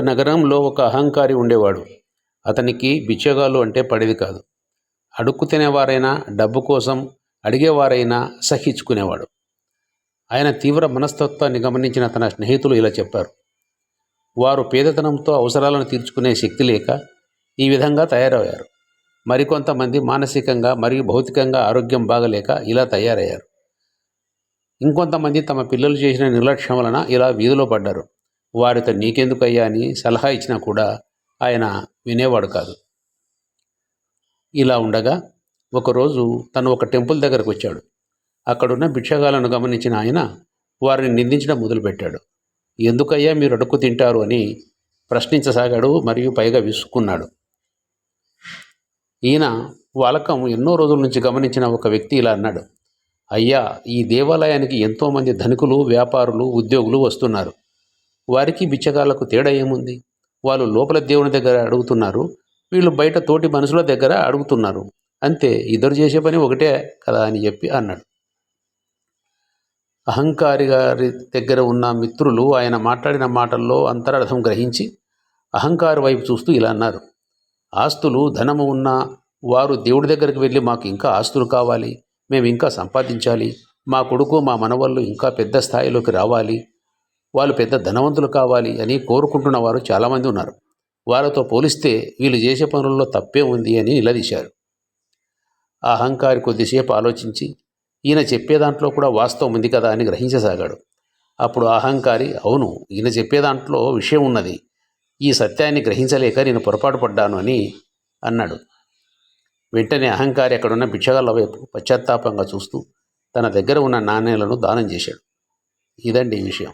నగరంలో ఒక అహంకారి ఉండేవాడు. అతనికి బిచ్చగాలు అంటే పడేది కాదు. అడుక్కు తినేవారైనా డబ్బు కోసం అడిగేవారైనా సహించుకునేవాడు. ఆయన తీవ్ర మనస్తత్వాన్ని గమనించిన తన స్నేహితులు ఇలా చెప్పారు. వారు పేదతనంతో అవసరాలను తీర్చుకునే శక్తి లేక ఈ విధంగా తయారయ్యారు. మరికొంతమంది మానసికంగా మరియు భౌతికంగా ఆరోగ్యం బాగలేక ఇలా తయారయ్యారు. ఇంకొంతమంది తమ పిల్లలు చేసిన నిర్లక్ష్యం వలన ఇలా వీధిలో పడ్డారు. వారితో నీకెందుకయ్యా అని సలహా ఇచ్చినా కూడా ఆయన వినేవాడు కాదు. ఇలా ఉండగా ఒకరోజు తను ఒక టెంపుల్ దగ్గరకు వచ్చాడు. అక్కడున్న భిక్షగాలను గమనించిన ఆయన వారిని నిందించడం మొదలుపెట్టాడు. ఎందుకయ్యా మీరు అడుక్కు తింటారు? అని ప్రశ్నించసాగాడు మరియు పైగా విసుక్కున్నాడు. ఈయన వాలకం ఎన్నో రోజుల నుంచి గమనించిన ఒక వ్యక్తి ఇలా అన్నాడు. అయ్యా ఈ దేవాలయానికి ఎంతోమంది ధనికులు వ్యాపారులు ఉద్యోగులు వస్తున్నారు. వారికి బిచ్చగాళ్ళకు తేడా ఏముంది? వాళ్ళు లోపల దేవుని దగ్గర అడుగుతున్నారు వీళ్ళు బయట తోటి మనుషుల దగ్గర అడుగుతున్నారు. అంతే ఇద్దరు చేసే పని ఒకటే కదా అని చెప్పి అన్నాడు. అహంకారి గారి దగ్గర ఉన్న మిత్రులు ఆయన మాట్లాడిన మాటల్లో అంతరార్థం గ్రహించి అహంకారి వైపు చూస్తూ ఇలా అన్నారు. ఆస్తులు ధనము ఉన్న వారు దేవుడి దగ్గరికి వెళ్ళి మాకు ఇంకా ఆస్తులు కావాలి మేము ఇంకా సంపాదించాలి మా కొడుకు మా మనవళ్ళు ఇంకా పెద్ద స్థాయిలోకి రావాలి వాళ్ళు పెద్ద ధనవంతులు కావాలి అని కోరుకుంటున్న వారు చాలామంది ఉన్నారు. వాళ్ళతో పోలిస్తే వీళ్ళు చేసే పనుల్లో తప్పే ఉంది అని నిలదీశారు. అహంకారి కొద్దిసేపు ఆలోచించి ఈయన చెప్పే దాంట్లో కూడా వాస్తవం ఉంది కదా అని గ్రహించసాగాడు. అప్పుడు అహంకారి అవును ఈయన చెప్పే దాంట్లో విషయం ఉన్నది. ఈ సత్యాన్ని గ్రహించలేక నేను పొరపాటు పడ్డాను అని అన్నాడు. వెంటనే అహంకారి అక్కడున్న భిక్షగాళ్ళ వైపు పశ్చాత్తాపంగా చూస్తూ తన దగ్గర ఉన్న నాణేలను దానం చేశాడు. ఇదండి ఈ విషయం.